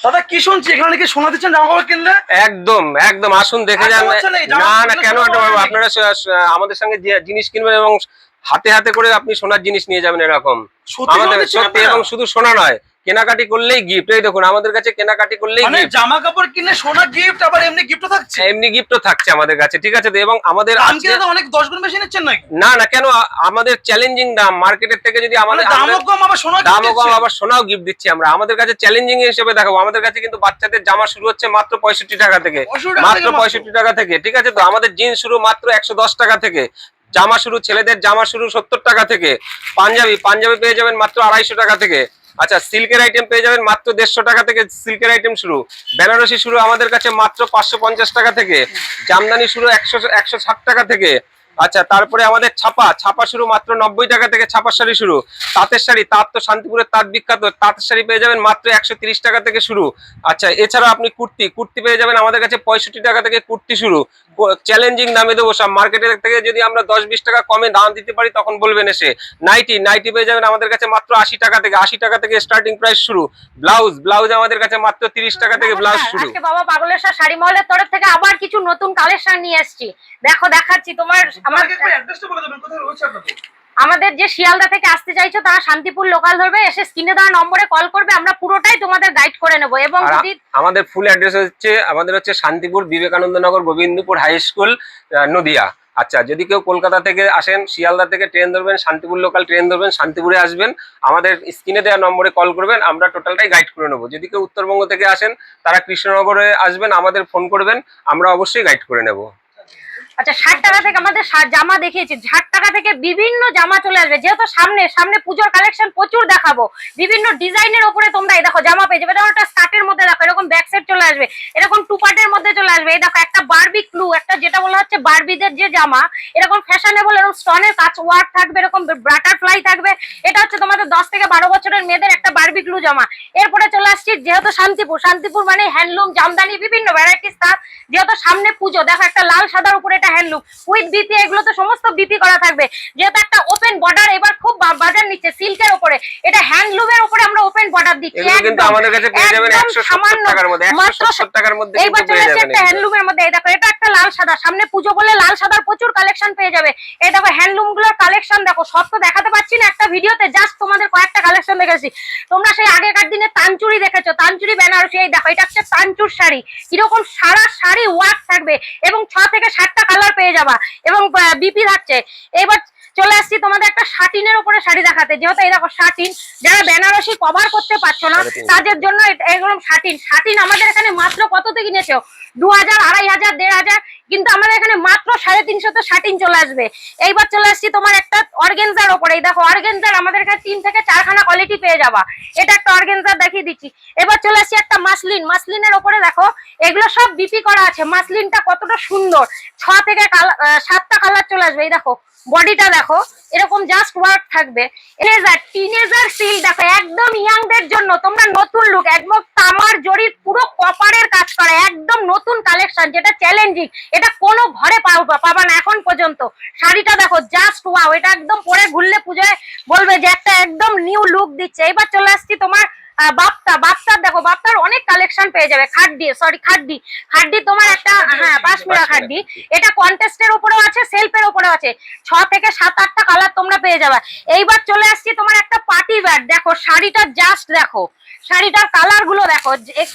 দাদা কি শুনছি? এখানে নাকি সোনা দিচ্ছেন জামা কাপড় কিনলে? একদম একদম। আসুন দেখে যান। না না কেন। আপনারা আমাদের সঙ্গে জিনিস কিনবেন এবং হাতে হাতে করে আপনি সোনার জিনিস নিয়ে যাবেন এরকম। আমাদের সত্যি এবং শুধু সোনা নয় কেনাকাটি করলেই গিফট এই দেখুন আমাদের কাছে কেনাকাটি করলেই মানে জামা কাপড় কিনে সোনা গিফট আবার এমনি গিফটও থাকছে? এমনি গিফটও থাকছে আমাদের কাছে ঠিক আছে? তো এবং আমাদের আজকে দাদা অনেক দশ গুণ বেশি নিচ্ছেন নাকি? না না কেন? আমাদের চ্যালেঞ্জিং দাম মার্কেটের থেকে যদি মানে আমাদের দামও কম আবার সোনা দামও কম আবার সোনাও গিফট দিচ্ছি আমরা। আমাদের কাছে চ্যালেঞ্জিং হিসেবে দেখাবো আমাদের কাছে কিন্তু বাচ্চাদের জামা শুরু হচ্ছে মাত্র পঁয়ষট্টি টাকা থেকে। মাত্র পঁয়ষট্টি টাকা থেকে ঠিক আছে? তো আমাদের জিন্স শুরু মাত্র একশো দশ টাকা থেকে। জামা শুরু ছেলেদের জামা শুরু সত্তর টাকা থেকে। পাঞ্জাবি পাঞ্জাবি পেয়ে যাবেন মাত্র আড়াইশো টাকা থেকে। আচ্ছা সিল্কের আইটেম পেয়ে যাবেন মাত্র দেড়শো টাকা থেকে সিল্কের আইটেম শুরু। বেনারসি শুরু আমাদের কাছে মাত্র পাঁচশো পঞ্চাশ টাকা থেকে। জামদানি শুরু একশো একশো ষাট টাকা থেকে। আচ্ছা তারপরে আমাদের ছাপা। ছাপা শুরু মাত্র নব্বই টাকা থেকে ছাপার শাড়ি শুরু। তাঁতের শাড়ি, তাঁত তো শান্তিপুরের তাঁত বিখ্যাত। তাঁতের শাড়ি পেয়ে যাবেন মাত্র একশো টাকা থেকে শুরু। আচ্ছা এছাড়া আপনি কুর্তি কুর্তি পেয়ে যাবেন আমাদের কাছে পঁয়ষট্টি টাকা থেকে কুর্তি শুরু। চ্যালেঞ্জিং দামে দেবো সব মার্কেটের থেকে যদি আমরা দশ বিশ টাকা কমে দাম দিতে পারি তখন বলবেন এসে নাইটি নাইটি পেয়ে যাবেন আমাদের কাছে মাত্র আশি টাকা থেকে আশি টাকা থেকে স্টার্টিং প্রাইস শুরু। ব্লাউজ ব্লাউজ আমাদের কাছে মাত্র তিরিশ টাকা থেকে ব্লাউজ শুরু। আজকে বাবা পাগলেশ্বর শাড়ি মহলের তরফ থেকে আবার কিছু নতুন কালেকশন নিয়ে এসেছি। দেখো দেখাচ্ছি তোমার আমার আমাদের যে শিয়ালদা থেকে আসতে চাইছো তারা শান্তিপুর লোকাল ধরবে এসে স্ক্রিনে দেওয়া নম্বরে কল করবে আমরা পুরোটাই তোমাদের গাইড করে নেব। এবং যদি আমাদের ফুল অ্যাড্রেস হচ্ছে আমাদের হচ্ছে শান্তিপুর বিবেকানন্দ নগর গোবিন্দপুর হাই স্কুল নদিয়া। আচ্ছা যদি কেউ কলকাতা থেকে আসেন শিয়ালদা থেকে ট্রেন ধরবেন শান্তিপুর লোকাল ট্রেন ধরবেন শান্তিপুরে আসবেন আমাদের স্ক্রিনে দেওয়া নম্বরে কল করবেন আমরা টোটালটাই গাইড করে নেব। যদি কেউ উত্তরবঙ্গ থেকে আসেন তারা কৃষ্ণনগরে আসবেন আমাদের ফোন করবেন আমরা অবশ্যই গাইড করে নেব। আচ্ছা ষাট টাকা থেকে আমাদের জামা দেখিয়েছি। ষাট টাকা থেকে বিভিন্ন জামা চলে আসবে। যেহেতু সামনে সামনে পুজোর কালেকশন প্রচুর দেখাবো। বিভিন্ন ডিজাইনের ওপরে তোমরা এই দেখো জামা পেয়ে যাবে। যেমন একটা স্কার্টের মধ্যে দেখো, এরকম ব্যাক চলে আসবে। এরকম টুপাটের মধ্যে চলে আসবে। এই দেখো, একটা বারবি ক্লু একটা যেটা বলা হচ্ছে বারবিদের যে জামা, এরকম ফ্যাশনেবল এরকম স্টনের কাজ ওয়ার্ক থাকবে, এরকম বাটারফ্লাই থাকবে। এটা হচ্ছে তোমাদের দশ থেকে বারো বছরের মেয়েদের একটা বারবি ক্লু জামা। এরপরে চলে আসছি যেহেতু শান্তিপুর। শান্তিপুর মানে হ্যান্ডলুম জামদানি, বিভিন্ন ভ্যারাইটিস তার। যেহেতু সামনে পুজো, দেখো একটা লাল সাদার উপরে এটা হ্যান্ডলুম উইথ বিপি এগুলো তো সমস্ত বিপি করা থাকবে। যেহেতু একটা ওপেন বর্ডার এবার খুব বাজার নিচ্ছে সিল্কের উপরে। এটা হ্যান্ডলুমের উপরে আমরা ওপেন বর্ডার দিচ্ছি। কিন্তু আমাদের কাছে পেয়ে যাবেন একদম একশো সত্তর সামান্য, টাকার মধ্যে একশো মাত্র সত্তর টাকার মধ্যে যাবেন একটা। হ্যান্ডলুমের মধ্যে। এই দেখো এটা একটা লাল সাদা। সামনে পুজো বলে লাল সাদার প্রচুর কালেকশন পেয়ে যাবে। এই দেখো হ্যান্ডলুমগুলোর কালেকশন দেখো সব তো দেখাতে পাচ্ছি না একটা ভিডিওতে জাস্ট তোমাদের কয়েকটা কালেকশন দেখেছি। তোমরা সেই আগেকার দিনে তানচুরি দেখেছ তানচুরি বেনারসি এই দেখো এটা হচ্ছে তানচুর শাড়ি। কীরকম সারা শাড়ি ওয়ার্ক থাকবে এবং ছ থেকে সাতটা পেয়ে যাবা এবং বিপি থাকছে। এবার চলে আসছি তোমাদের একটা শাটিনের উপরে শাড়ি দেখাতে। যেহেতু এই দেখো শাটিন যারা বেনারসি কভার করতে পারছ না তাদের জন্য এগুলো শাটিন শাটিন আমাদের এখানে মাত্র কততে কিনেছো? দু হাজার আড়াই হাজার দেড় হাজার কিন্তু আমাদের এখানে মাত্র সাড়ে তিনশো তো শাটিন চলে আসবে। এইবার চলে আসছি তোমার একটা অর্গেনজার ওপরে এই দেখো অর্গেনজার আমাদের এখানে তিন থেকে চারখানা কোয়ালিটি পেয়ে যাবা। এটা একটা অর্গেনজার দেখিয়ে দিচ্ছি। এবার চলে আসছি একটা মাসলিন। মাসলিনের ওপরে দেখো এগুলো সব বিপি করা আছে। মাসলিনটা কতটা সুন্দর। ছ থেকে সাতটা কালার চলে আসবে। এই দেখো বডিটা দেখো, এরকম জাস্ট ওয়ার্ক থাকবে। টিনেজার টিনেজার সিল দেখো, একদম ইয়াংদের জন্য তোমরা নতুন লুক একদম তামার জরির পুরো কপারের কাজ করা, একদম নতুন কালেকশন যেটা চ্যালেঞ্জিং এটা কোনো ঘরে পাবা না এখন পর্যন্ত। শাড়িটা দেখো জাস্ট ওয়াও এটা একদম পরে ঘুরলে পুজোয় বলবে যে একটা একদম নিউ লুক দিচ্ছে। এবার চলে আসছি তোমার বাপ্তা বাপ্তার দেখো বাপ্তার অনেক কালেকশন পেয়ে যাবে খাড্ডি সরি খাড্ডি। খাড্ডি তোমার একটা হ্যাঁ পাশমিরা খাড্ডি। এটা কন্টেস্টের উপরেও আছে সেলফের উপরেও আছে। ছ থেকে সাত আটটা কালার তোমরা পেয়ে যাবে। এইবার চলে আসছি তোমার একটা পার্টি ব্যাগ দেখো শাড়িটা জাস্ট দেখো। শাড়িটার কালারগুলো দেখো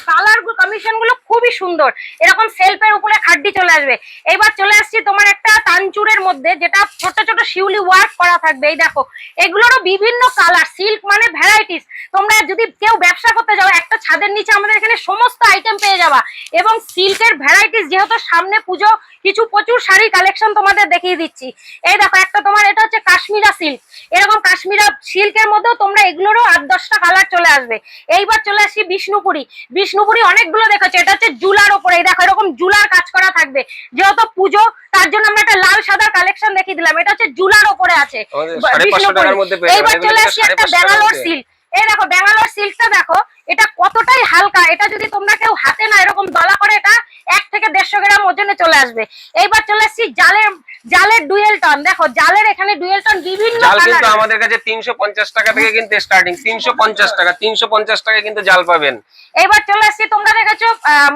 কালার কমিশনগুলো খুবই সুন্দর। এরকম সেলফের উপরে খাড্ডি চলে আসবে। এবার চলে আসছি তোমার একটা তানচুরের মধ্যে, যেটা ছোট ছোট শিউলি ওয়ার্ক করা থাকবে। এই দেখো, এগুলোরও বিভিন্ন কালার সিল্ক মানে ভ্যারাইটিস তোমরা যদি কেউ ব্যবসা করতে যাও, একটা ছাদের নিচে আমাদের এখানে সমস্ত আইটেম পেয়ে যাবা। এবং সিল্কের ভ্যারাইটিস যেহেতু সামনে পুজো, কিছু প্রচুর শাড়ি কালেকশন তোমাদের দেখিয়ে দিচ্ছি। এই দেখো, একটা তোমার, এটা হচ্ছে কাশ্মীরা সিল্ক এরকম কাশ্মীরা সিল্কের মধ্যেও তোমরা এগুলোরও আট দশটা কালার চলে আসবে। এইবার চলে আসছি বিষ্ণুপুরি। বিষ্ণুপুরি অনেকগুলো দেখেছ এটা হচ্ছে জুলার ওপরে। এই দেখো এরকম জুলার কাজ করা থাকবে। যেহেতু পুজো তার জন্য আমরা একটা লাল সাদার কালেকশন দেখিয়ে দিলাম। এটা হচ্ছে জুলার ওপরে আছে। এইবার চলে আসছি একটা ব্যাঙ্গালোর সিল্ক এই দেখো ব্যাঙ্গালোর সিল্কটা দেখো এটা কতটাই হালকা। এটা যদি তোমরা কেউ হাতে না এরকম দলা করে এটা এক থেকে দেড়শো গ্রাম ওজনে চলে আসবে। এইবার চলে আসছি জালের জালের ডুয়েল টন দেখো জালের এখানে ডুয়েল টন বিভিন্ন জাল কিন্তু আমাদের কাছে তিনশো পঞ্চাশ টাকা থেকে কিন্তু স্টার্টিং তিনশো পঞ্চাশ টাকা তিনশো পঞ্চাশ টাকা কিন্তু জাল পাবেন। এবার চলে আসছি তোমরা দেখেছ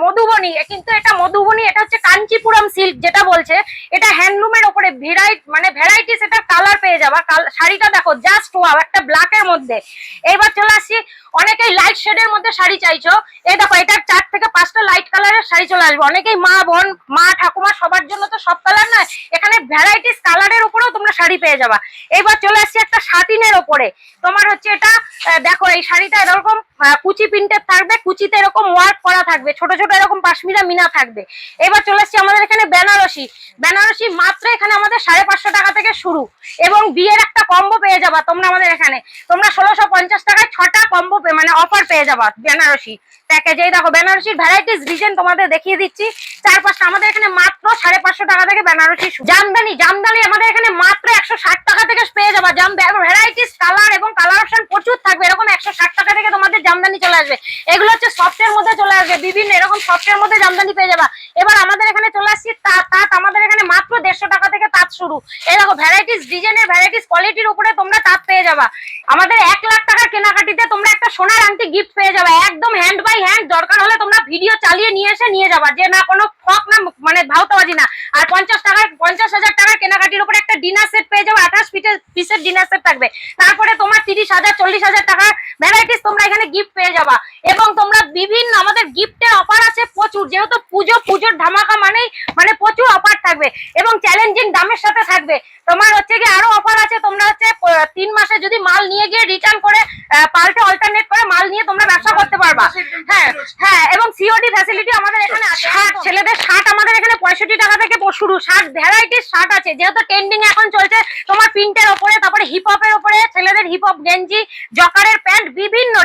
মধুবনী। কিন্তু এটা মধুবনী এটা হচ্ছে কাঞ্চিপুরম সিল্ক যেটা বলছে। এটা হ্যান্ডলুমের উপরে ভেরাইট মানে ভ্যারাইটিস এটা কালার পেয়ে যাবা। শাড়িটা দেখো জাস্ট ওয়াও একটা ব্ল্যাক এর মধ্যে। এবার চলে আসছি অনেকেই লাইট শেডের মধ্যে শাড়ি চাইছো। এই দেখো এটা চার থেকে পাঁচটা লাইট কালারের শাড়ি চলে আসবে। অনেকেই মা বোন মা ঠাকুমা সবার জন্য তো সব কালার নয়। এখানে ভ্যারাইটিস কালারের উপরেও তোমরা শাড়ি পেয়ে যাবা। এবার চলে আসছি একটা শাটিনের ওপরে। তোমার হচ্ছে এটা দেখো এই শাড়িটা এরকম কুচি প্রিন্টের থাকবে, কুচিতে এরকম ওয়ার্ক করা থাকবে, ছোট ছোট এরকম পাশমিনা মিনা থাকবে। এবার চলে আসছি আমাদের এখানে বেনারসি। বেনারসি মাত্র এখানে আমাদের সাড়ে পাঁচশো টাকা থেকে শুরু। এবং বিয়ের একটা কম্বো পেয়ে যাবা তোমরা আমাদের এখানে। তোমরা ষোলোশো পঞ্চাশ টাকায় ছটা কম্বো মানে অফার পেয়ে যাবা বেনারসি প্যাকেজ এই দেখো, বেনারসির ভ্যারাইটিস ডিজাইন তোমাদের দেখিয়ে দিচ্ছি। চার পাঁচটা আমাদের এখানে মাত্র সাড়ে পাঁচশো টাকা থেকে বেনারসি। জামদানি জামদানি আমাদের এখানে মাত্র একশো ষাট টাকা থেকে পেয়ে যাবা। জাম ভ্যারাইটিস কালার এবং কালার অপশন প্রচুর থাকবে। এরকম একশো ষাট টাকা থেকে তোমাদের জামদানি চলে আসবে। এগুলো হচ্ছে সফটের মধ্যে চলে আসবে। বিভিন্ন এরকম সফটের মধ্যে জামদানি পেয়ে যাবা। এবার আমাদের এখানে চলে আসছি তাঁত আমাদের এখানে মাত্র দেড়শো টাকা থেকে তাঁত শুরু। দেখো ভ্যারাইটিস ডিজাইনের ভ্যারাইটিস কোয়ালিটির উপরে তোমরা তাঁত পেয়ে যাবা। আমাদের এক লাখ টাকার কেনাকাটিতে তোমরা একটা সোনার আংটি গিফট পেয়ে যাবে। একদম হ্যান্ড বাই হ্যান্ড দরকার হলে তোমরা ভিডিও চালিয়ে নিয়ে এসে নিয়ে যাবা। যে না, কোনো ফক না মানে ভাওতাবাজি না। আর পঞ্চাশ টাকার পঞ্চাশ হাজার টাকার কেনাকাটির উপরে একটা ডিনার সেট পেয়ে যাবে। আঠাশ পিসের ডিনার সেট থাকবে। তারপরে তোমার তিরিশ হাজার, চল্লিশ হাজার টাকার ভ্যারাইটিস তোমরা এখানে গিফট পেয়ে যাবা। এবং তোমরা বিভিন্ন আমাদের গিফটের অফার আছে প্রচুর যেহেতু পুজো পুজোর ধামাকা মানেই মানে প্রচুর অফার থাকবে এবং চ্যালেঞ্জিং দামের সাথে থাকবে। তোমার হচ্ছে কি আরও অফার আছে তোমরা হচ্ছে তিন মাসে যদি মাল নিয়ে গিয়ে রিটার্ন করে পাল্টে অল্টারনেট করে মাল নিয়ে তোমরা ব্যবসা করতে পারবা। হ্যাঁ হ্যাঁ এবং সিওডি ফ্যাসিলিটি আমাদের এখানে আছে। ছেলেদের শার্ট আমাদের এখানে পঁয়ষট্টি টাকা থেকে শুরু শার্ট ভ্যারাইটির শার্ট আছে। যেহেতু ট্রেন্ডিং এখন চলছে, তোমার প্রিন্টের ওপরে, তারপরে হিপ হপের ওপরে, ছেলেদের হিপ হপ গেঞ্জি জকারের প্যান্ট বিভিন্ন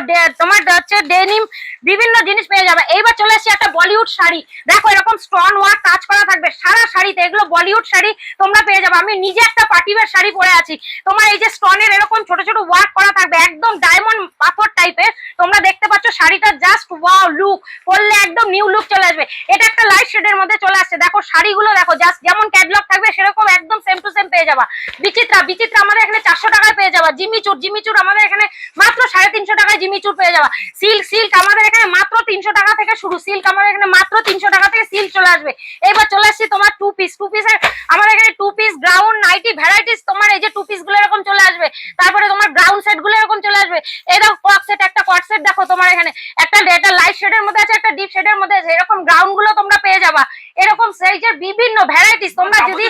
তোমার হচ্ছে ডেনিম বিভিন্ন জিনিস পেয়ে যাবে। এইবার চলে আসছি একটা বলিউড শাড়ি। দেখো, এরকম স্টোন ওয়ার্ক কাজ করা থাকবে। সারা শাড়িতে এগুলো বলিউড শাড়ি তোমরা পেয়ে যাবে। আমি নিজে একটা পার্টিওয়ার শাড়ি পরে আছি। তোমার এই যে স্টোনের এরকম ছোট ছোট ওয়ার্ক করা থাকবে, একদম ডায়মন্ড পাথর টাইপের শাড়িটা জাস্ট ওয়াও লুক পরলে একদম নিউ লুক চলে আসবে। এটা একটা লাইট শেডের মধ্যে চলে আসছে। দেখো শাড়িগুলো দেখো জাস্ট যেমন ক্যাটলগ থাকবে, সেরকম একদম সেম টু সেম পেয়ে যাবা। বিচিত্রা বিচিত্রা আমাদের এখানে চারশো টাকায় পেয়ে যাবা। জিমিচুর জিমিচুর আমাদের এখানে মাত্র সাড়ে তিনশো টাকায় জিমিচুর পেয়ে যাবা। সিল্ক সিল্ক আমাদের এখানে মাত্র তিনশো টাকা থেকে শুরু। সিল্ক আমাদের এখানে মাত্র তিনশো টাকা থেকে সিল্ক চলে আসবে। এবার চলে আসছি তোমার টু পিস টু পিসের আমাদের এখানে two piece ground nighty varieties তোমার এই যে টু পিসগুলো এরকম চলে আসবে। তারপরে তোমার গ্রাউন্ড সেটগুলো এরকম চলে আসবে। এই দেখো সেট সেট দেখো তোমার এখানে। একটা এটা লাইট শেডের মধ্যে আছে একটা ডিপ শেডের মধ্যে আছে এরকম গ্রাউন্ডগুলো তোমরা পেয়ে যাবা। এরকম সাইজের বিভিন্ন ভ্যারাইটিস তোমরা যদি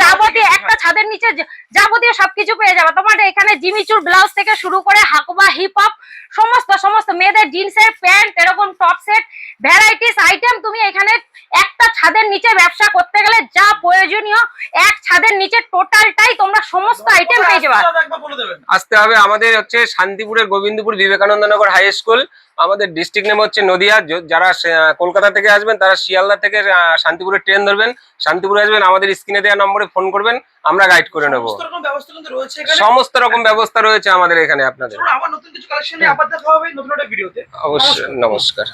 যাবতীয় একটা ছাদের নিচে যাবতীয় সবকিছু পেয়ে যাবে। তোমার এখানে জিমিচুর ব্লাউজ থেকে শুরু করে হাকুবা হিপ হপ সমস্ত সমস্ত মেয়েদের জিন্সের প্যান্ট এরকম টপ সেট ভ্যারাইটিস আইটেম তুমি এখানে একটা ছাদের নিচে ব্যবসা করতে গেলে যা প্রয়োজনীয় এক ছাদের নিচে টোটালটাই তোমরা সমস্ত আইটেম পেয়ে যাবে। আসতে হবে আমাদের হচ্ছে শান্তিপুরের গোবিন্দপুর বিবেকানন্দ নগর হাই স্কুল আমাদের ডিস্ট্রিক্ট নেম হচ্ছে নদিয়া। যারা কলকাতা থেকে আসবেন তারা শিয়ালদা থেকে শান্তিপুরের ট্রেন ধরবেন। শান্তিপুরে আসবেন আমাদের স্ক্রিনে দেওয়া নম্বরে ফোন করবেন আমরা গাইড করে নেব। সমস্ত রকম ব্যবস্থা রয়েছে এখানে। সমস্ত রকম ব্যবস্থা রয়েছে আমাদের এখানে আপনাদের। আবার নতুন কিছু কালেকশন আবার দেখা হবে নতুন একটা ভিডিওতে অবশ্যই নমস্কার।